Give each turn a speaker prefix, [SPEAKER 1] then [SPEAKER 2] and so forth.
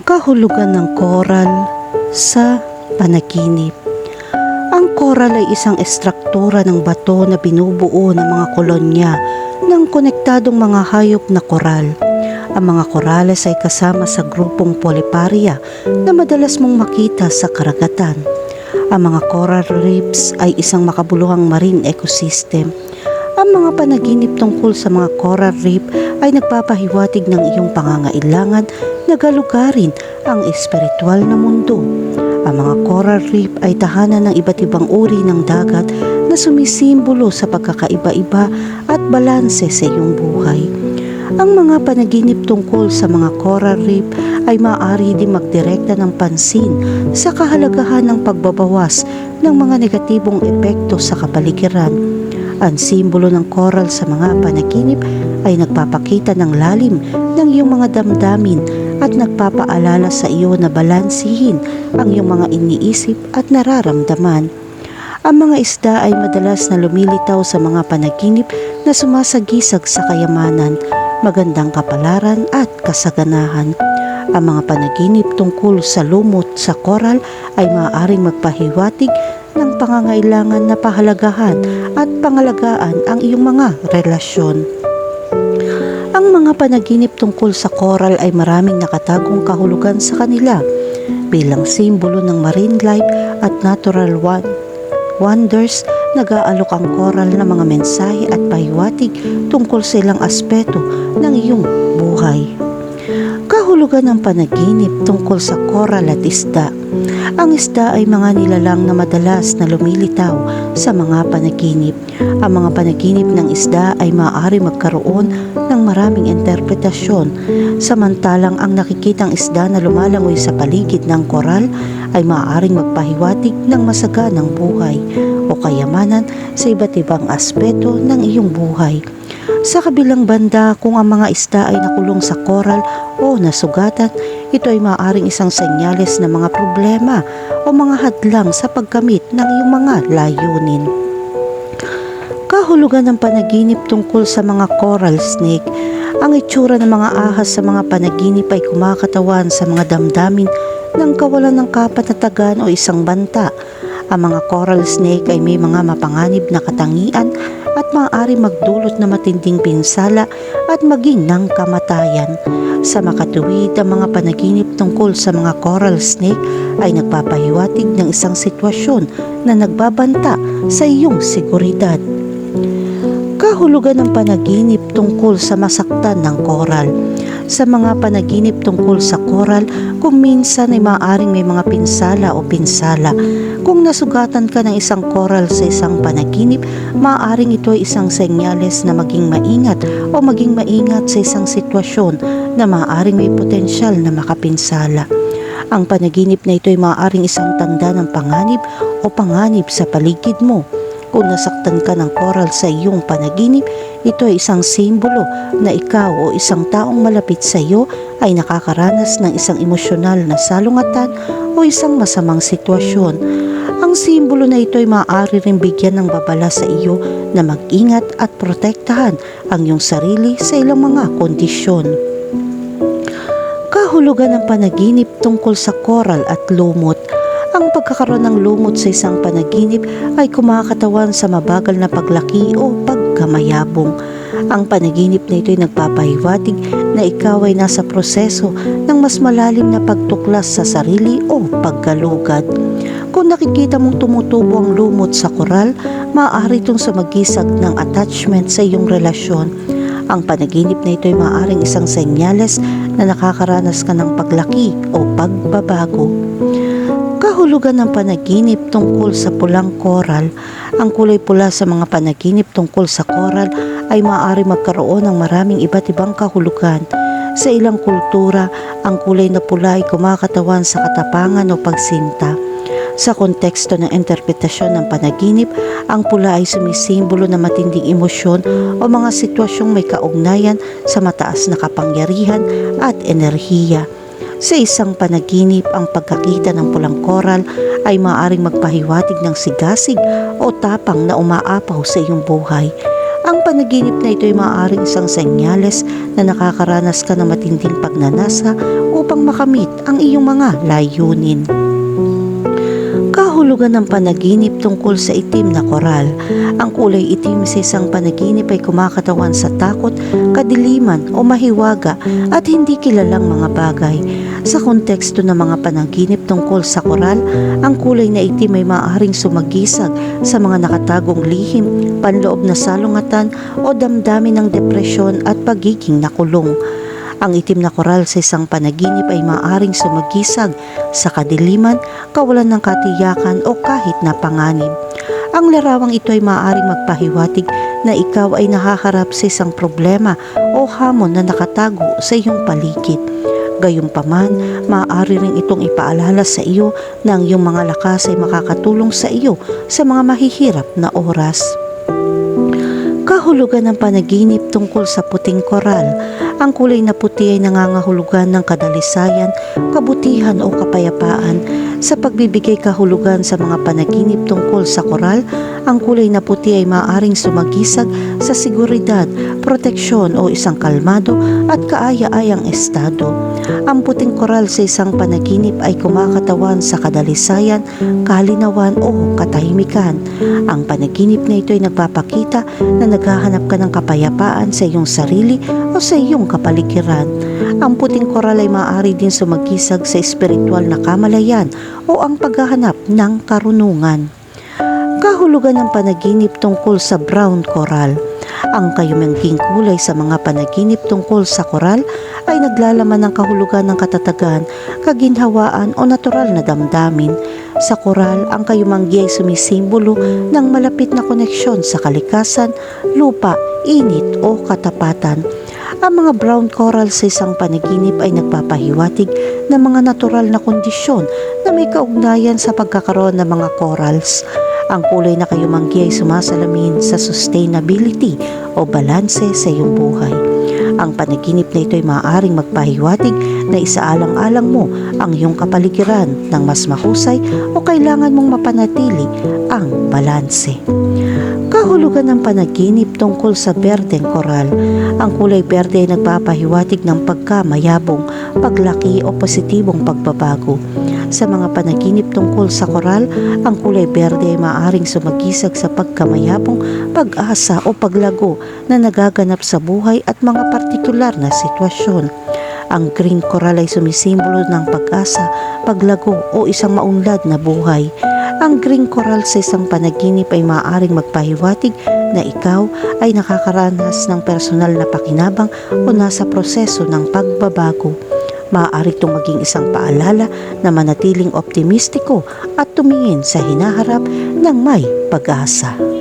[SPEAKER 1] Kahulugan ng koral sa panaginip. Ang koral ay isang estruktura ng bato na binubuo ng mga kolonya ng konektadong mga hayop na koral. Ang mga korales ay kasama sa grupong polyparia na madalas mong makita sa karagatan. Ang mga coral reefs ay isang makabuluhang marine ecosystem. Ang mga panaginip tungkol sa mga coral reef ay nagpapahiwatig ng iyong pangangailangan na galugarin ang espiritual na mundo. Ang mga coral reef ay tahanan ng iba't ibang uri ng dagat na sumisimbolo sa pagkakaiba-iba at balanse sa iyong buhay. Ang mga panaginip tungkol sa mga coral reef ay maaari din magdirekta ng pansin sa kahalagahan ng pagbabawas ng mga negatibong epekto sa kapaligiran. Ang simbolo ng coral sa mga panaginip ay nagpapakita ng lalim ng iyong mga damdamin at nagpapaalala sa iyo na balansihin ang iyong mga iniisip at nararamdaman. Ang mga isda ay madalas na lumilitaw sa mga panaginip na sumasagisag sa kayamanan, magandang kapalaran at kasaganahan. Ang mga panaginip tungkol sa lumot sa koral ay maaaring magpahiwatig ng pangangailangan na pahalagahan at pangalagaan ang iyong mga relasyon. Ang mga panaginip tungkol sa coral ay maraming nakatagong kahulugan sa kanila bilang simbolo ng marine life at natural won- wonders nag-aalok ang coral ng mga mensahe at pahiwatig tungkol sa ilang aspeto ng iyong buhay. Kahulugan ng panaginip tungkol sa coral at isda. Ang isda ay mga nilalang na madalas na lumilitaw sa mga panaginip. Ang mga panaginip ng isda ay maaari magkaroon ng maraming interpretasyon, samantalang ang nakikitang isda na lumalangoy sa paligid ng koral ay maaaring magpahiwatig ng masaganang buhay o kayamanan sa iba't ibang aspeto ng iyong buhay. Sa kabilang banda, kung ang mga isda ay nakulong sa koral o nasugatan, ito ay maaaring isang senyales ng mga problema o mga hadlang sa pagkamit ng iyong mga layunin. Kahulugan ng panaginip tungkol sa mga coral snake, ang itsura ng mga ahas sa mga panaginip ay kumakatawan sa mga damdamin ng kawalan ng kapanatagan o isang banta. Ang mga coral snake ay may mga mapanganib na katangian at maaari magdulot na matinding pinsala at maging ng kamatayan. Sa makatuwid, ang mga panaginip tungkol sa mga coral snake ay nagpapahiwatig ng isang sitwasyon na nagbabanta sa iyong seguridad. Kahulugan ng panaginip tungkol sa masaktan ng koral. Sa mga panaginip tungkol sa koral, kung minsan ay maaaring may mga pinsala o pinsala. Kung nasugatan ka ng isang koral sa isang panaginip, maaaring ito ay isang senyales na maging maingat o maging maingat sa isang sitwasyon na maaaring may potensyal na makapinsala. Ang panaginip na ito ay maaaring isang tanda ng panganib o panganib sa paligid mo. Kung nasaktan ka ng koral sa iyong panaginip, ito ay isang simbolo na ikaw o isang taong malapit sa iyo ay nakakaranas ng isang emosyonal na salungatan o isang masamang sitwasyon. Ang simbolo na ito ay maaari rin bigyan ng babala sa iyo na mag-ingat at protektahan ang iyong sarili sa ilang mga kondisyon. Kahulugan ng panaginip tungkol sa koral at lumot. Ang pagkakaroon ng lumot sa isang panaginip ay kumakatawan sa mabagal na paglaki o pagkamayabong. Ang panaginip na ito ay nagpapahiwatig na ikaw ay nasa proseso ng mas malalim na pagtuklas sa sarili o paggalugad. Kung nakikita mong tumutubo ang lumot sa koral, maaari itong sumagisag ng attachment sa iyong relasyon. Ang panaginip na ito ay maaaring isang senyales na nakakaranas ka ng paglaki o pagbabago. Kahulugan ng panaginip tungkol sa pulang koral. Ang kulay pula sa mga panaginip tungkol sa koral ay maaari magkaroon ng maraming iba't ibang kahulugan. Sa ilang kultura, ang kulay na pula ay kumakatawan sa katapangan o pagsinta. Sa konteksto ng interpretasyon ng panaginip, ang pula ay sumisimbolo ng matinding emosyon o mga sitwasyong may kaugnayan sa mataas na kapangyarihan at enerhiya. Sa isang panaginip, ang pagkakita ng pulang koral ay maaaring magpahiwatig ng sigasig o tapang na umaapaw sa iyong buhay. Ang panaginip na ito ay maaaring isang senyales na nakakaranas ka ng matinding pagnanasa upang makamit ang iyong mga layunin. Kahulugan ng panaginip tungkol sa itim na koral. Ang kulay itim sa isang panaginip ay kumakatawan sa takot, kadiliman o mahiwaga at hindi kilalang mga bagay. Sa konteksto ng mga panaginip tungkol sa koral, ang kulay na itim ay maaaring sumagisag sa mga nakatagong lihim, panloob na salungatan o damdamin ng depresyon at pagiging nakulong. Ang itim na koral sa isang panaginip ay maaaring sumagisag sa kadiliman, kawalan ng katiyakan o kahit na panganib. Ang larawang ito ay maaaring magpahiwatig na ikaw ay nakaharap sa isang problema o hamon na nakatago sa iyong paligid. Gayunpaman, maaari rin itong ipaalala sa iyo na ang iyong mga lakas ay makakatulong sa iyo sa mga mahihirap na oras. Kahulugan ng panaginip tungkol sa puting koral. Ang kulay na puti ay nangangahulugan ng kadalisayan, kabutihan o kapayapaan. Sa pagbibigay kahulugan sa mga panaginip tungkol sa koral, ang kulay na puti ay maaaring sumagisag sa seguridad, proteksyon o isang kalmado at kaaya-ayang estado. Ang puting koral sa isang panaginip ay kumakatawan sa kadalisayan, kalinawan o katahimikan. Ang panaginip na ito ay nagpapakita na naghahanap ka ng kapayapaan sa iyong sarili o sa iyong kapaligiran. Ang puting koral ay maaari din sumagisag sa espiritual na kamalayan o ang paghahanap ng karunungan. Kahulugan ng panaginip tungkol sa brown coral. Ang kayumengking kulay sa mga panaginip tungkol sa koral ay naglalaman ng kahulugan ng katatagan, kaginhawaan o natural na damdamin. Sa koral, ang kayumanggi ay sumisimbolo ng malapit na koneksyon sa kalikasan, lupa, init o katapatan. Ang mga brown coral sa isang panaginip ay nagpapahiwatig ng mga natural na kondisyon na may kaugnayan sa pagkakaroon ng mga corals. Ang kulay na kayumanggi ay sumasalamin sa sustainability o balanse sa iyong buhay. Ang panaginip na ito ay maaaring magpahiwatig na isaalang-alang mo ang iyong kapaligiran ng mas mahusay o kailangan mong mapanatili ang balanse. Kahulugan ng panaginip tungkol sa berdeng koral. Ang kulay berde ay nagpapahiwatig ng pagkamayabong, paglaki o positibong pagbabago. Sa mga panaginip tungkol sa koral, ang kulay berde ay maaaring sumagisag sa pagkamayabong, pag-asa o paglago na nagaganap sa buhay at mga partikular na sitwasyon. Ang green coral ay sumisimbolo ng pag-asa, paglago o isang maunlad na buhay. Ang green coral sa isang panaginip ay maaaring magpahiwatig na ikaw ay nakakaranas ng personal na pakinabang o nasa proseso ng pagbabago. Maaari itong maging isang paalala na manatiling optimistiko at tumingin sa hinaharap ng may pag-asa.